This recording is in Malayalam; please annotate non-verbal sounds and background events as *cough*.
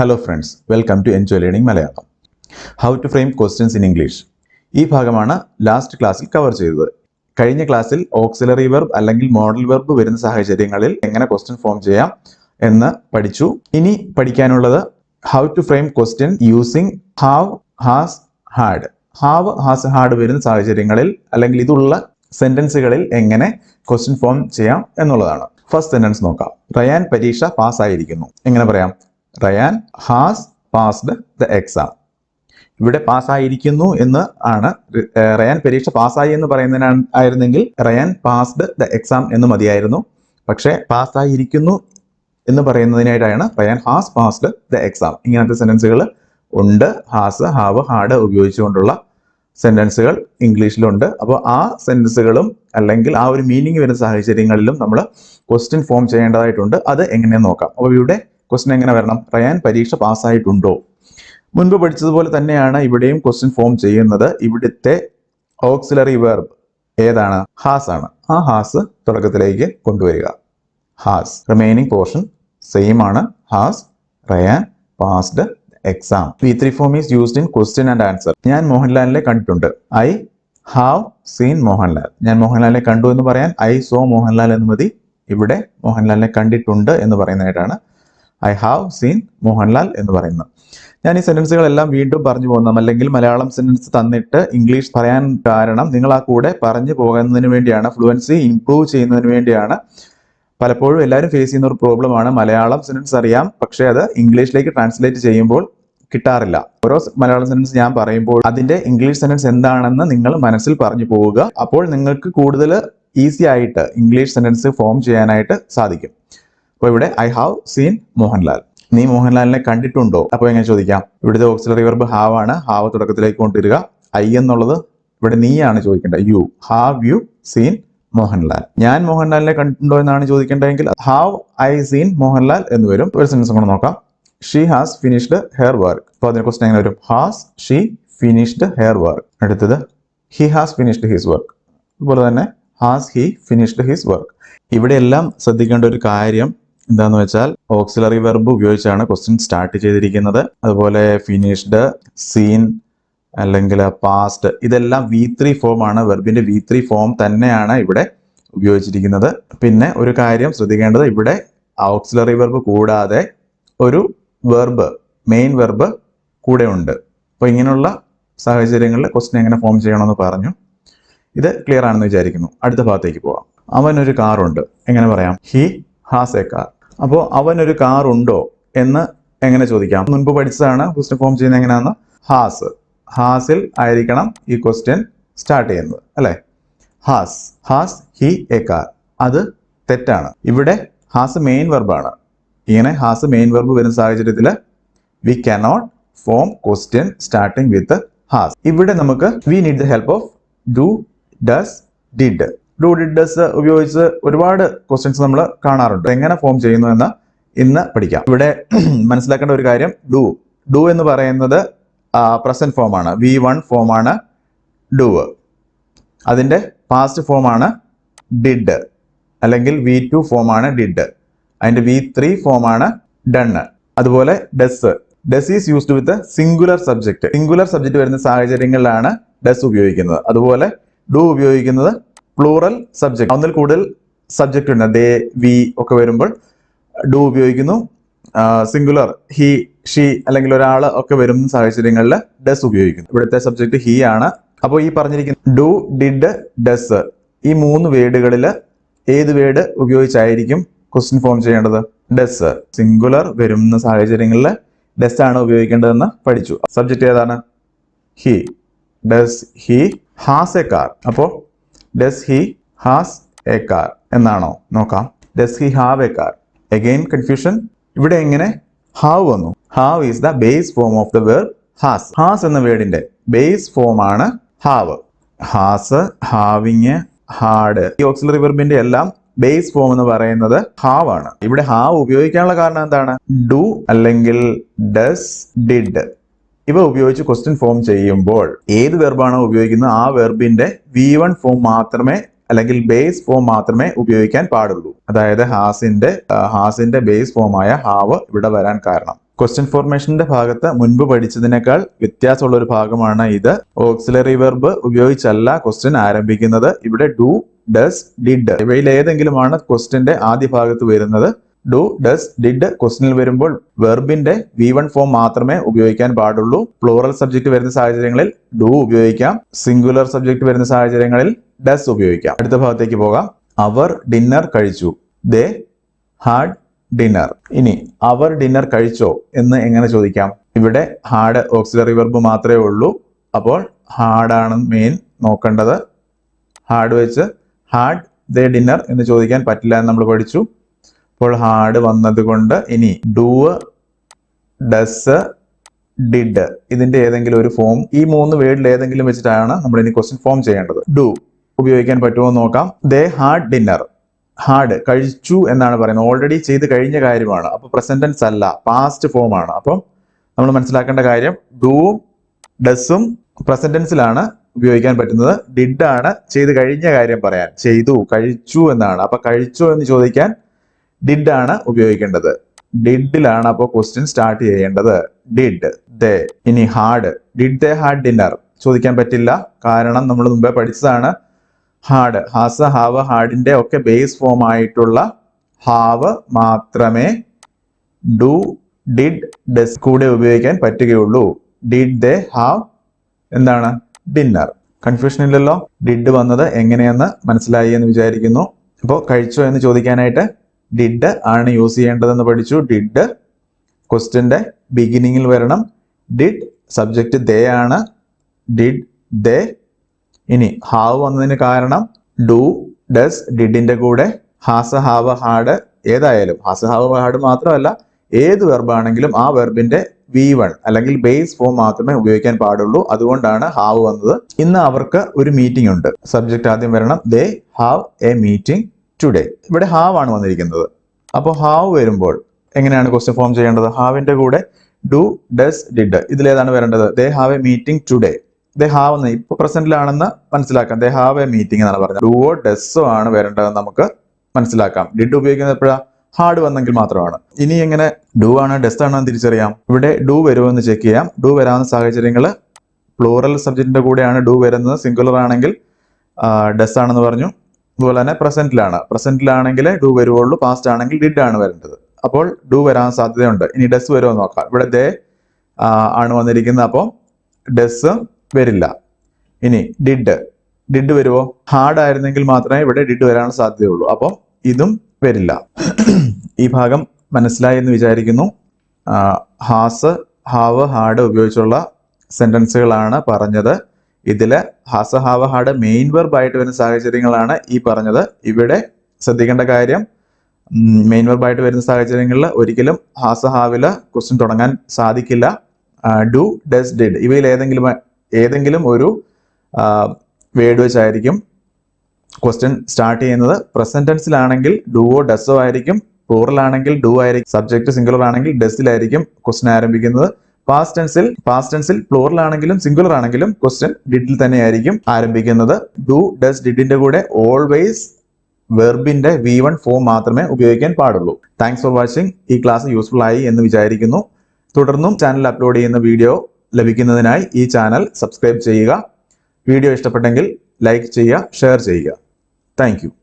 Hello friends welcome to enjoy learning Malayalam how to frame questions in English ഈ ഭാഗമാണ് ലാസ്റ്റ് ക്ലാസ്സിൽ കവർ ചെയ്തത്. കഴിഞ്ഞ ക്ലാസ്സിൽ ഓക്സിലറി വെർബ് അല്ലെങ്കിൽ മോഡൽ വെർബ് വരുന്ന സാഹചര്യങ്ങളിൽ എങ്ങനെ ക്വസ്റ്റ്യൻ ഫോം ചെയ്യാം എന്ന് പഠിച്ചു. ഇനി പഠിക്കാനുള്ളത് how to frame question using have has had have has had വരുന്ന സാഹചര്യങ്ങളിൽ അല്ലെങ്കിൽ ഇതുള്ള സെന്റൻസുകളിൽ എങ്ങനെ ക്വസ്റ്റ്യൻ ഫോം ചെയ്യാം എന്നുള്ളതാണ്. ഫസ്റ്റ് സെന്റൻസ് നോക്കാം. റയാൻ പരീക്ഷ പാസ്സായിരിക്കുന്നു എങ്ങനെ പറയാം? Ryan has passed the exam. ഇവിടെ പാസ്സായിരിക്കുന്നു എന്ന് ആണ് റയാൻ പരീക്ഷ പാസ്സായി എന്ന് പറയുന്നതിനാണ് ആയിരുന്നെങ്കിൽ റയാൻ പാസ്ഡ് ദ എക്സാം എന്ന് മതിയായിരുന്നു. പക്ഷേ പാസ്സായിരിക്കുന്നു എന്ന് പറയുന്നതിനായിട്ടാണ് Ryan has passed the exam. ഇങ്ങനത്തെ സെന്റൻസുകൾ ഉണ്ട്. ഹാസ് ഹാവ് ഹാഡ് ഉപയോഗിച്ചുകൊണ്ടുള്ള സെന്റൻസുകൾ ഇംഗ്ലീഷിലുണ്ട്. അപ്പോൾ ആ സെന്റൻസുകളും അല്ലെങ്കിൽ ആ ഒരു മീനിങ് വരുന്ന സാഹചര്യങ്ങളിലും നമ്മൾ ക്വസ്റ്റ്യൻ ഫോം ചെയ്യേണ്ടതായിട്ടുണ്ട്. അത് എങ്ങനെയെന്ന് നോക്കാം? അപ്പോൾ ഇവിടെ ക്വസ്റ്റ്യൻ എങ്ങനെ വരണം? റയാൻ പരീക്ഷ പാസ്സായിട്ടുണ്ടോ മുൻപ് പഠിച്ചതുപോലെ തന്നെയാണ് ഇവിടെയും ക്വസ്റ്റ്യൻ ഫോം ചെയ്യുന്നത്. ഇവിടുത്തെ ഓക്സിലറി വെർബ് ഏതാണ്? ഹാസ് ആണ്. ആ ഹാസ് തുടക്കത്തിലേക്ക് കൊണ്ടുവരിക. ഹാസ് റിമൈനിങ് പോർഷൻ സെയിം ആണ്. Has Ryan passed exam V three form is used in question and answer ഞാൻ മോഹൻലാലിനെ കണ്ടിട്ടുണ്ട്. I have seen Mohanlal. ഞാൻ മോഹൻലാലിനെ കണ്ടു എന്ന് പറയാൻ ഐ സോ മോഹൻലാൽ എന്ന് മതി. ഇവിടെ മോഹൻലാലിനെ കണ്ടിട്ടുണ്ട് എന്ന് പറയുന്നതായിട്ടാണ് ഐ ഹാവ് സീൻ മോഹൻലാൽ എന്ന് പറയുന്നത് ഞാൻ ഈ സെന്റൻസുകളെല്ലാം വീണ്ടും പറഞ്ഞു പോകുന്ന. അല്ലെങ്കിൽ മലയാളം സെന്റൻസ് തന്നിട്ട് ഇംഗ്ലീഷ് പറയാൻ കാരണം നിങ്ങൾ ആ കൂടെ പറഞ്ഞു പോകുന്നതിന് വേണ്ടിയാണ് ഫ്ലുവൻസി ഇംപ്രൂവ് ചെയ്യുന്നതിന് വേണ്ടിയാണ്. പലപ്പോഴും എല്ലാവരും ഫേസ് ചെയ്യുന്ന ഒരു പ്രോബ്ലമാണ് മലയാളം സെന്റൻസ് അറിയാം പക്ഷേ അത് ഇംഗ്ലീഷിലേക്ക് ട്രാൻസ്ലേറ്റ് ചെയ്യുമ്പോൾ കിട്ടാറില്ല. ഓരോ മലയാളം സെന്റൻസ് ഞാൻ പറയുമ്പോൾ അതിന്റെ ഇംഗ്ലീഷ് സെന്റൻസ് എന്താണെന്ന് നിങ്ങൾ മനസ്സിൽ പറഞ്ഞു പോവുക. അപ്പോൾ നിങ്ങൾക്ക് കൂടുതൽ ഈസി ആയിട്ട് ഇംഗ്ലീഷ് സെന്റൻസ് ഫോം ചെയ്യാനായിട്ട് സാധിക്കും. അപ്പോൾ ഇവിടെ ഐ ഹാവ് സീൻ മോഹൻലാൽ. നീ മോഹൻലാലിനെ കണ്ടിട്ടുണ്ടോ? അപ്പോൾ എങ്ങനെ ചോദിക്കാം? ഇവിടുത്തെ ഓക്സിലറി വെർബ് ഹാവ് ആണ്. ഹാവ് തുടക്കത്തിലേക്ക് കൊണ്ടുവരിക. ഐ എന്നുള്ളത് ഇവിടെ നീയാണ് ചോദിക്കേണ്ടത്. You have you seen Mohanlal. ഞാൻ മോഹൻലാലിനെ കണ്ടിട്ടുണ്ടോ എന്നാണ് ചോദിക്കേണ്ടതെങ്കിൽ ഹാവ് ഐ സീൻ മോഹൻലാൽ എന്ന് വരും. ഒരു സെൻസ് കൂടെ നോക്കാം. She has finished her work അപ്പോൾ അതിനെ ക്വസ്റ്റൻ എങ്ങനെ വരും? Has she finished her work അടുത്തത് he has finished his work അതുപോലെ തന്നെ has he finished his work ഇവിടെയെല്ലാം ശ്രദ്ധിക്കേണ്ട ഒരു കാര്യം എന്താന്ന് വെച്ചാൽ ഓക്സിലറി വെർബ് ഉപയോഗിച്ചാണ് ക്വസ്റ്റ്യൻ സ്റ്റാർട്ട് ചെയ്തിരിക്കുന്നത്. അതുപോലെ ഫിനിഷ്ഡ് സീൻ അല്ലെങ്കിൽ പാസ്റ്റ് ഇതെല്ലാം വി ത്രീ ഫോം ആണ്. വെർബിന്റെ വി ത്രീ ഫോം തന്നെയാണ് ഇവിടെ ഉപയോഗിച്ചിരിക്കുന്നത്. പിന്നെ ഒരു കാര്യം ശ്രദ്ധിക്കേണ്ടത് ഇവിടെ ഓക്സിലറി വെർബ് കൂടാതെ ഒരു വെർബ് മെയിൻ വെർബ് കൂടെ ഉണ്ട്. അപ്പോൾ ഇങ്ങനെയുള്ള സാഹചര്യങ്ങളിൽ ക്വസ്റ്റ്യൻ എങ്ങനെ ഫോം ചെയ്യണമെന്ന് പറഞ്ഞു. ഇത് ക്ലിയർ ആണെന്ന് വിചാരിക്കുന്നു. അടുത്ത ഭാഗത്തേക്ക് പോവാം. അവനൊരു കാറുണ്ട് എങ്ങനെ പറയാം? ഹി ഹാസ് എ കാർ അപ്പോൾ അവനൊരു ഉണ്ടോ എന്ന് എങ്ങനെ ചോദിക്കാം. മുൻപ് പഠിച്ചതാണ് ക്വസ്റ്റ്യൻ ഫോം ചെയ്യുന്നത് എങ്ങനെയാണെന്ന് ഹാസ് ഹാസിൽ ആയിരിക്കണം ഈ ക്വസ്റ്റ്യൻ സ്റ്റാർട്ട് ചെയ്യുന്നത് അല്ലേ? Has has he a car അത് തെറ്റാണ്. ഇവിടെ ഹാസ് മെയിൻ വെർബാണ് ഇങ്ങനെ ഹാസ് മെയിൻ വെർബ് വരുന്ന സാഹചര്യത്തിൽ V cannot form question starting with has ഇവിടെ നമുക്ക് we need the help of do does did do did does ഉപയോഗിച്ച് ഒരുപാട് ക്വസ്റ്റ്യൻസ് നമ്മൾ കാണാറുണ്ട്. എങ്ങനെ ഫോം ചെയ്യുന്നു എന്ന് ഇന്ന് പഠിക്കാം. ഇവിടെ *clears throat* മനസ്സിലാക്കേണ്ട ഒരു കാര്യം ഡു ഡു എന്ന് പറയുന്നത് പ്രസന്റ് ഫോമാണ് വി വൺ ഫോമാണ് ഡു അതിന്റെ പാസ്റ്റ് ഫോമാണ് ഡിഡ് അല്ലെങ്കിൽ വി ടു ഫോമാണ് ഡിഡ് അതിന്റെ വി ത്രീ ഫോമാണ് ഡണ്ണ് അതുപോലെ does does is used with singular subject singular subject വരുന്ന സാഹചര്യങ്ങളിലാണ് ഡെസ് ഉപയോഗിക്കുന്നത്. അതുപോലെ ഡു ഉപയോഗിക്കുന്നത് പ്ലൂറൽ സബ്ജക്റ്റ് ഒന്നിൽ കൂടുതൽ സബ്ജക്റ്റ് ഉണ്ട്. ദേ വി ഒക്കെ വരുമ്പോൾ ഡു ഉപയോഗിക്കുന്നു. സിംഗുലർ ഹി ഷി അല്ലെങ്കിൽ ഒരാൾ ഒക്കെ വരുന്ന സാഹചര്യങ്ങളിൽ ഡസ് ഉപയോഗിക്കുന്നു. ഇവിടുത്തെ സബ്ജക്റ്റ് ഹി ആണ്. അപ്പോൾ ഈ പറഞ്ഞിരിക്കുന്ന ഡു ഡിഡ് ഡസ് ഈ മൂന്ന് വേഡുകളിൽ ഏത് വേഡ് ഉപയോഗിച്ചായിരിക്കും ക്വസ്റ്റ്യൻ ഫോം ചെയ്യേണ്ടത്? ഡസ് സിംഗുലർ വരുന്ന സാഹചര്യങ്ങളിൽ ഡസ് ആണ് ഉപയോഗിക്കേണ്ടതെന്ന് പഠിച്ചു. സബ്ജക്റ്റ് ഏതാണ്? He does he has a car അപ്പോൾ does he has a car എന്നാണോ? നോക്കാം. Does he have a car again confusion ഇവിടെ എങ്ങനെ? ഹാവ് വന്നു. Have is the base form of the word has has എന്ന വേർഡിന്റെ ബേസ് ഫോം ആണ് ഹാവ് ഹാസ് ഹാവിങ് ഹാഡ് ഈ ഓക്സിലറി വെർബിന്റെ എല്ലാം ബേസ് ഫോം എന്ന് പറയുന്നത് ഹാവ് ആണ്. ഇവിടെ ഹാവ് ഉപയോഗിക്കാനുള്ള കാരണം എന്താണ്? ഡു അല്ലെങ്കിൽ ഡസ് ഡിഡ് ഇവ ഉപയോഗിച്ച് ക്വസ്റ്റ്യൻ ഫോം ചെയ്യുമ്പോൾ ഏത് വെർബാണ് ഉപയോഗിക്കുന്നത് ആ വെർബിന്റെ വി വൺ ഫോം മാത്രമേ അല്ലെങ്കിൽ ബേസ് ഫോം മാത്രമേ ഉപയോഗിക്കാൻ പാടുള്ളൂ. അതായത് ഹാസിന്റെ ഹാസിന്റെ ബേസ് ഫോമായ ഹാവ് ഇവിടെ വരാൻ കാരണം. ക്വസ്റ്റ്യൻ ഫോർമേഷന്റെ ഭാഗത്ത് മുൻപ് പഠിച്ചതിനേക്കാൾ വ്യത്യാസമുള്ള ഒരു ഭാഗമാണ് ഇത്. ഓക്സിലറി വെർബ് ഉപയോഗിച്ചല്ല ക്വസ്റ്റ്യൻ ആരംഭിക്കുന്നത്. ഇവിടെ ഡു ഡസ് ഡിഡ് ഇവയിൽ ഏതെങ്കിലുമാണ് ക്വസ്റ്റ്യന്റെ ആദ്യ ഭാഗത്ത് വരുന്നത്. ഡു ഡസ് ഡിഡ് ക്വസ്റ്റിനിൽ വരുമ്പോൾ വെർബിന്റെ വി വൺ ഫോം മാത്രമേ ഉപയോഗിക്കാൻ പാടുള്ളൂ. പ്ലൂറൽ സബ്ജക്ട് വരുന്ന സാഹചര്യങ്ങളിൽ ഡു ഉപയോഗിക്കാം. സിംഗുലർ സബ്ജക്ട് വരുന്ന സാഹചര്യങ്ങളിൽ ഡസ് ഉപയോഗിക്കാം. അടുത്ത ഭാഗത്തേക്ക് പോകാം. അവർ ഡിന്നർ കഴിച്ചു. ദേ ഹാഡ് ഡിന്നർ ഇനി അവർ ഡിന്നർ കഴിച്ചോ എന്ന് എങ്ങനെ ചോദിക്കാം? ഇവിടെ ഹാഡ് ഓക്സിലറി വെർബ് മാത്രമേ ഉള്ളൂ. അപ്പോൾ ഹാഡാണ് മെയിൻ നോക്കേണ്ടത്. ഹാഡ് വെച്ച് ഹാഡ് ദേ ഡിന്നർ എന്ന് ചോദിക്കാൻ പറ്റില്ല എന്ന് നമ്മൾ പഠിച്ചു. അപ്പോൾ ഹാഡ് വന്നത് കൊണ്ട് ഇനി ഡൂ ഡസ് ഡിഡ് ഇതിന്റെ ഏതെങ്കിലും ഒരു ഫോം ഈ മൂന്ന് വേർഡിൽ ഏതെങ്കിലും വെച്ചിട്ടാണ് നമ്മൾ ഇനി ക്വസ്റ്റ്യൻ ഫോം ചെയ്യേണ്ടത്. ഡു ഉപയോഗിക്കാൻ പറ്റുമോ നോക്കാം. ദേ ഹാർഡ് ഡിന്നർ. ഹാർഡ് കഴിച്ചു എന്നാണ് പറയുന്നത്. ഓൾറെഡി ചെയ്ത് കഴിഞ്ഞ കാര്യമാണ്. അപ്പൊ പ്രസന്റൻസ് അല്ല പാസ്റ്റ് ഫോം ആണ്. അപ്പം നമ്മൾ മനസ്സിലാക്കേണ്ട കാര്യം ഡൂവും ഡസും പ്രസന്റൻസിലാണ് ഉപയോഗിക്കാൻ പറ്റുന്നത്. ഡിഡ് ആണ് ചെയ്ത് കഴിഞ്ഞ കാര്യം പറയാൻ. ചെയ്തു കഴിച്ചു എന്നാണ്. അപ്പൊ കഴിച്ചു എന്ന് ചോദിക്കാൻ ഡിഡ് ആണ് ഉപയോഗിക്കേണ്ടത്. ഡിഡിലാണ് അപ്പോ ക്വസ്റ്റ്യൻ സ്റ്റാർട്ട് ചെയ്യേണ്ടത്. ഡിഡ് ദേ ഇനി had did they had dinner ചോദിക്കാൻ പറ്റില്ല. കാരണം നമ്മൾ മുമ്പേ പഠിച്ചതാണ് ഹാഡ് ഹാസ് ഹാവ് ഹാഡിന്റെ ഒക്കെ ബേസ് ഫോം ആയിട്ടുള്ള ഹാവ് മാത്രമേ ഡു ഡിഡ് ഡെസ് കൂടെ ഉപയോഗിക്കാൻ പറ്റുകയുള്ളൂ. ഡിഡ് ദേ ഹാവ് എന്താണ്? ഡിന്നർ കൺഫ്യൂഷൻ ഇല്ലല്ലോ. ഡിഡ് വന്നത് എങ്ങനെയെന്ന് മനസ്സിലായി എന്ന് വിചാരിക്കുന്നു. അപ്പോൾ കഴിച്ചോ എന്ന് ചോദിക്കാനായിട്ട് ഡിഡ് ആണ് യൂസ് ചെയ്യേണ്ടതെന്ന് പഠിച്ചു. ഡിഡ് ക്വസ്റ്റ്യന്റെ ബിഗിനിങ്ങിൽ വരണം. ഡിഡ് സബ്ജക്റ്റ് ദേ ആണ്. ഡിഡ് ദേ ഇനി ഹാവ് വന്നതിന് കാരണം ഡു ഡസ് ഡിഡിന്റെ കൂടെ ഹാസ ഹാവ് ഹാഡ് ഏതായാലും ഹാസ ഹാവ് ഹാഡ് മാത്രമല്ല ഏത് വെർബാണെങ്കിലും ആ വെർബിന്റെ വി വൺ അല്ലെങ്കിൽ ബേസ് ഫോം മാത്രമേ ഉപയോഗിക്കാൻ പാടുള്ളൂ. അതുകൊണ്ടാണ് ഹാവ് വന്നത്. ഇന്ന് അവർക്ക് ഒരു മീറ്റിംഗ് ഉണ്ട്. സബ്ജക്റ്റ് ആദ്യം വരണം. They have a meeting today ഇവിടെ ഹാവ് ആണ് വന്നിരിക്കുന്നത്. അപ്പോൾ ഹാവ് വരുമ്പോൾ എങ്ങനെയാണ് ക്വസ്റ്റ്യൻ ഫോം ചെയ്യേണ്ടത്? ഹാവിന്റെ കൂടെ ഡു ഡസ് ഡിഡ് ഇതിലേതാണ് വരേണ്ടത്. They have a meeting today they have എന്ന് ഇപ്പൊ പ്രസന്റിലാണെന്ന് മനസ്സിലാക്കാം. ദേ ഹാവ് എ മീറ്റിംഗ് എന്നാണ് പറഞ്ഞത്. ഡുവോ ഡെസ്സോ ആണ് വരേണ്ടതെന്ന് നമുക്ക് മനസ്സിലാക്കാം. ഡിഡ് ഉപയോഗിക്കുന്നത് എപ്പോഴാ? ഹാർഡ് വന്നെങ്കിൽ മാത്രമാണ്. ഇനി എങ്ങനെ ഡു ആണ് ആണോ എന്ന് തിരിച്ചറിയാം. ഇവിടെ ഡു വരുമെന്ന് ചെക്ക് ചെയ്യാം. ഡു വരാവുന്ന സാഹചര്യങ്ങൾ പ്ലൂറൽ സബ്ജക്റ്റിന്റെ കൂടെയാണ് ഡു വരുന്നത്. സിംഗുലർ ആണെങ്കിൽ ഡെസ് ആണെന്ന് പറഞ്ഞു. അതുപോലെ തന്നെ പ്രസന്റിലാണ് പ്രസന്റിലാണെങ്കിൽ ഡു വരുവുള്ളൂ പാസ്റ്റ് ആണെങ്കിൽ ഡിഡ് ആണ് വരേണ്ടത്. അപ്പോൾ ഡു വരാൻ സാധ്യതയുണ്ട്. ഇനി ഡെസ് വരുമോ നോക്കാം. ഇവിടെ ദേ ആണ് വന്നിരിക്കുന്നത്. അപ്പോൾ ഡെസ് വരില്ല. ഇനി ഡിഡ് ഡിഡ് വരുമോ ഹാർഡ് ആയിരുന്നെങ്കിൽ മാത്രമേ ഇവിടെ ഡിഡ് വരാൻ സാധ്യതയുള്ളൂ. അപ്പോൾ ഇതും വരില്ല. ഈ ഭാഗം മനസ്സിലായി എന്ന് വിചാരിക്കുന്നു. ഹാസ് ഹാവ് ഹാർഡ് ഉപയോഗിച്ചുള്ള സെന്റൻസുകളാണ് പറഞ്ഞത്. ഇതിൽ has have had main verb ആയിട്ട് വരുന്ന സാഹചര്യങ്ങളാണ് ഈ പറഞ്ഞത്. ഇവിടെ ശ്രദ്ധിക്കേണ്ട കാര്യം മെയിൻ വെർബ് ആയിട്ട് വരുന്ന സാഹചര്യങ്ങളിൽ ഒരിക്കലും ഹാസഹാവിൽ ക്വസ്റ്റ്യൻ തുടങ്ങാൻ സാധിക്കില്ല. ഡു ഡസ് ഡിഡ് ഇവയിൽ ഏതെങ്കിലും ഏതെങ്കിലും ഒരു വേഡ് വെച്ചായിരിക്കും ക്വസ്റ്റ്യൻ സ്റ്റാർട്ട് ചെയ്യുന്നത്. പ്രസന്റ് ടെൻസിലാണെങ്കിൽ ഡുവോ ഡസോ ആയിരിക്കും. പ്ലൂറൽ ആണെങ്കിൽ ഡു ആയിരിക്കും. സബ്ജക്റ്റ് സിംഗുലർ ആണെങ്കിൽ ഡസിലായിരിക്കും ക്വസ്റ്റ്യൻ ആരംഭിക്കുന്നത്. പാസ്റ്റ് ടെൻസിൽ പാസ്റ്റ് ടെൻസിൽ പ്ലൂറൽ ആണെങ്കിലും സിംഗുലർ ആണെങ്കിലും ക്വസ്റ്റ്യൻ ഡിഡിൽ തന്നെയായിരിക്കും ആരംഭിക്കുന്നത്. ഡു ഡസ് ഡിഡിന്റെ കൂടെ ഓൾവേസ് വെർബിന്റെ വി വൺ ഫോം മാത്രമേ ഉപയോഗിക്കാൻ പാടുള്ളൂ. താങ്ക്സ് ഫോർ വാച്ചിങ് ഈ ക്ലാസ് യൂസ്ഫുൾ ആയി എന്ന് വിചാരിക്കുന്നു. തുടർന്നും ചാനൽ അപ്ലോഡ് ചെയ്യുന്ന വീഡിയോ ലഭിക്കുന്നതിനായി ഈ ചാനൽ സബ്സ്ക്രൈബ് ചെയ്യുക. വീഡിയോ ഇഷ്ടപ്പെട്ടെങ്കിൽ ലൈക്ക് ചെയ്യുക ഷെയർ ചെയ്യുക. താങ്ക്